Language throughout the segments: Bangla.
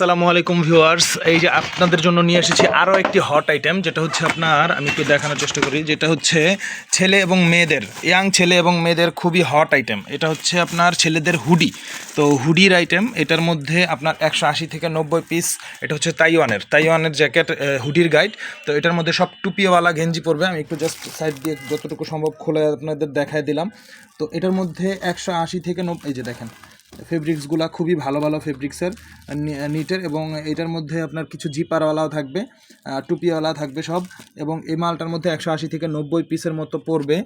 আসসালামু আলাইকুম ভিউয়ার্স। এই যে আপনাদের জন্য নিয়ে এসেছি আরও একটি হট আইটেম যেটা হচ্ছে আপনার, আমি একটু দেখানোর চেষ্টা করি, যেটা হচ্ছে ছেলে এবং মেয়েদের ইয়াং ছেলে এবং মেয়েদের খুবই হট আইটেম এটা হচ্ছে আপনার ছেলেদের হুডি তো হুডির আইটেম এটার মধ্যে আপনার একশো আশি থেকে নব্বই পিস এটা হচ্ছে তাইওয়ানের তাইওয়ানের জ্যাকেট হুডির গাইড তো এটার মধ্যে সব টুপিওয়ালা গেঞ্জি পরবে, আমি একটু জাস্ট সাইড দিয়ে যতটুকু সম্ভব খোলে আপনাদের দেখায় দিলাম। তো এটার মধ্যে একশো আশি থেকে নব্বই এই যে দেখেন ফেব্রিক্সগুলো খুবই ভালো ভালো ফেব্রিক্সের নিটের এবং এটার মধ্যে আপনার কিছু জিপারওয়ালাও থাকবে টুপিওয়ালা থাকবে সব এবং এই মালটার মধ্যে একশো আশি থেকে নব্বই পিসের মতো পড়বে।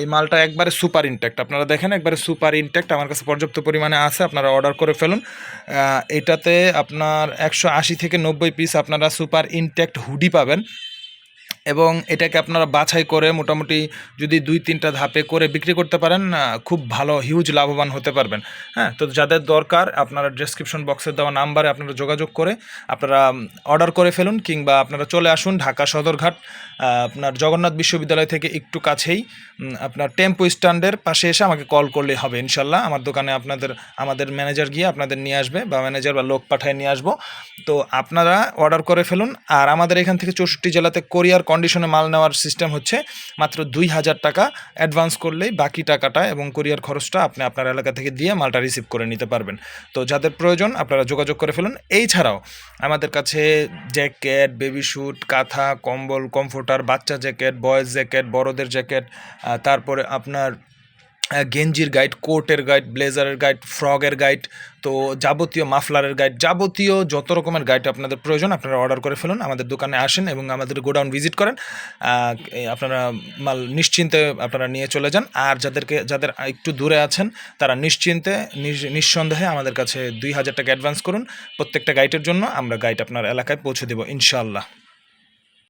এই মালটা একবারে সুপার ইনটেক্ট আপনারা দেখেন একবারে সুপার ইনটেক্ট আমার কাছে পর্যাপ্ত পরিমাণে আছে, আপনারা অর্ডার করে ফেলুন। এটাতে আপনার একশো আশি থেকে নব্বই পিস আপনারা সুপার ইনটেক্ট হুডি পাবেন। এবং এটাকে আপনারা বাছাই করে মোটামুটি যদি দুই, তিনটা ধাপে করে বিক্রি করতে পারেন খুব ভালো হিউজ লাভবান হতে পারবেন। হ্যাঁ তো যাদের দরকার, আপনারা ডেসক্রিপশন বক্সে দেওয়া নাম্বারে আপনারা যোগাযোগ করে আপনারা অর্ডার করে ফেলুন কিংবা আপনারা চলে আসুন ঢাকা সদরঘাট আপনার জগন্নাথ বিশ্ববিদ্যালয় থেকে একটু কাছেই আপনার টেম্পো স্ট্যান্ডের পাশে এসে আমাকে কল করলেই হবে ইনশাল্লাহ আমার দোকানে আপনাদের, আমাদের ম্যানেজার গিয়ে আপনাদের নিয়ে আসবে বা ম্যানেজার বা লোক পাঠায় নিয়ে আসব। তো আপনারা অর্ডার করে ফেলুন আর আমাদের এখান থেকে চৌষট্টি জেলাতে কোরিয়ার কন্ডিশনে মাল নেওয়ার সিস্টেম হচ্ছে মাত্র দুই হাজার টাকা অ্যাডভান্স করলেই বাকি টাকাটা এবং কোরিয়ার খরচটা আপনি আপনার এলাকা থেকে দিয়ে মালটা রিসিভ করে নিতে পারবেন। তো যাদের প্রয়োজন আপনারা যোগাযোগ করে ফেলুন। এই ছাড়াও আমাদের কাছে জ্যাকেট বেবি শ্যুট কাঁথা, কম্বল কমফোর্টার বাচ্চা জ্যাকেট বয়েজ জ্যাকেট বড়দের জ্যাকেট তারপরে আপনার গেঞ্জির গাইড কোটের গাইড ব্লেজারের গাইড ফ্রগের গাইড তো যাবতীয় মাফলারের গাইড যাবতীয় যত রকমের গাইড আপনাদের প্রয়োজন, আপনারা অর্ডার করে ফেলুন, আমাদের দোকানে আসেন এবং আমাদের গোডাউন ভিজিট করেন। আপনারা মাল নিশ্চিন্তে আপনারা নিয়ে চলে যান। আর যাদেরকে, যাদের একটু দূরে আছেন, তারা নিশ্চিন্তে নিস- নিঃসন্দেহে আমাদের কাছে দুই হাজার টাকা অ্যাডভান্স করুন। প্রত্যেকটা গাইডের জন্য আমরা গাইড আপনার এলাকায় পৌঁছে দেবো, ইনশাআল্লাহ।